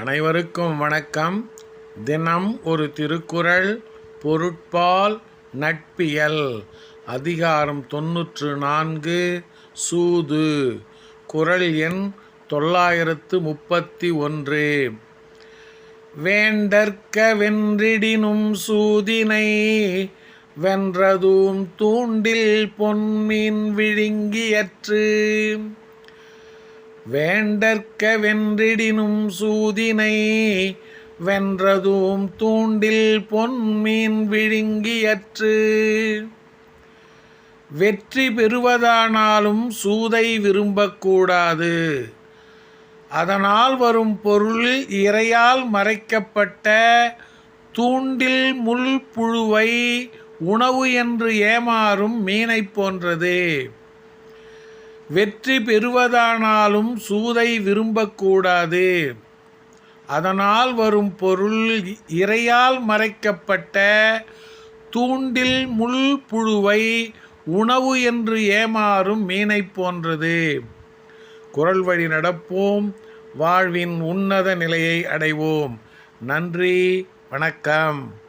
அனைவருக்கும் வணக்கம். தினம் ஒரு திருக்குறள் பொருட்பால் நட்பியல். அதிகாரம் தொன்னூற்று நான்கு சூது. குறள் எண் தொள்ளாயிரத்து முப்பத்தி ஒன்று. வேண்டற்க வென்றிடினும் சூதினை வென்றதும் தூண்டில் பொன்மீன் விழுங்கியற்று. வேண்டற்க வென்றிடினும் சூதினை வென்றதும் தூண்டில் பொன்மீன் விழுங்கியற்று. வெற்றி பெறுவதானாலும் சூதை விரும்பக்கூடாது. அதனால் வரும் பொருள் இரையால் மறைக்கப்பட்ட தூண்டில் முள் புழுவை உணவு என்று ஏமாறும் மீனைப் போன்றது. வெற்றி பெறுவதானாலும் சூதை விரும்பக்கூடாது. அதனால் வரும் பொருள் இரையால் மறைக்கப்பட்ட தூண்டில் முள் புழுவை உணவு என்று ஏமாறும் மீனைப் போன்றது. குரல் வழி நடப்போம். வாழ்வின் உன்னத நிலையை அடைவோம். நன்றி. வணக்கம்.